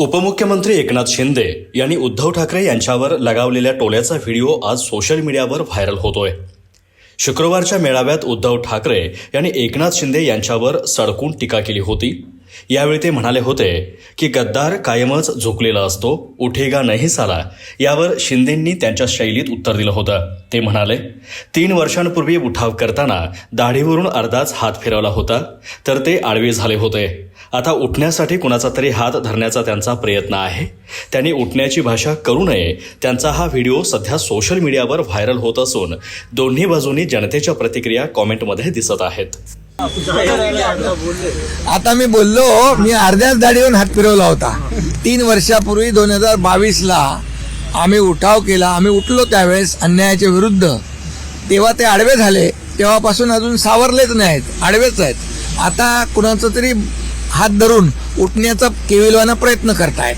उपमुख्यमंत्री एकनाथ शिंदे यांनी उद्धव ठाकरे यांच्यावर लगावलेल्या टोल्याचा व्हिडिओ आज सोशल मीडियावर व्हायरल होतोय. शुक्रवारच्या मेळाव्यात उद्धव ठाकरे यांनी एकनाथ शिंदे यांच्यावर सडकून टीका केली होती. यावेळी ते म्हणाले होते की गद्दार कायमच झुकलेला असतो उठेगा नाही साला यावर शिंदेंनी त्यांच्या शैलीत उत्तर दिलं होतं. ते म्हणाले तीन वर्षांपूर्वी उठाव करताना दाढीवरून अर्धाच हात फिरवला होता तर ते आडवे झाले होते. आता उठण्यासाठी कुणाचा तरी हात धरण्याचा त्यांचा प्रयत्न आहे. त्यांनी उठण्याची भाषा करू नये. त्यांचा हा व्हिडिओ सध्या सोशल मीडियावर व्हायरल होत असून दोन्ही बाजूनी जनतेच्या प्रतिक्रिया कॉमेंटमध्ये दिसत आहेत. आता मी बोललो मी अर्ध्याच दाढीवरून हात फिरवला होता. तीन वर्षापूर्वी दोन हजार बावीसला आम्ही उठाव केला. आम्ही उठलो त्यावेळेस अन्यायाच्या विरुद्ध. तेव्हा ते आडवे झाले. तेव्हापासून अजून सावरलेच नाहीत. आडवेच आहेत. आता कुणाचं तरी हात धरून उठण्याचा केविलवाना प्रयत्न करतायत.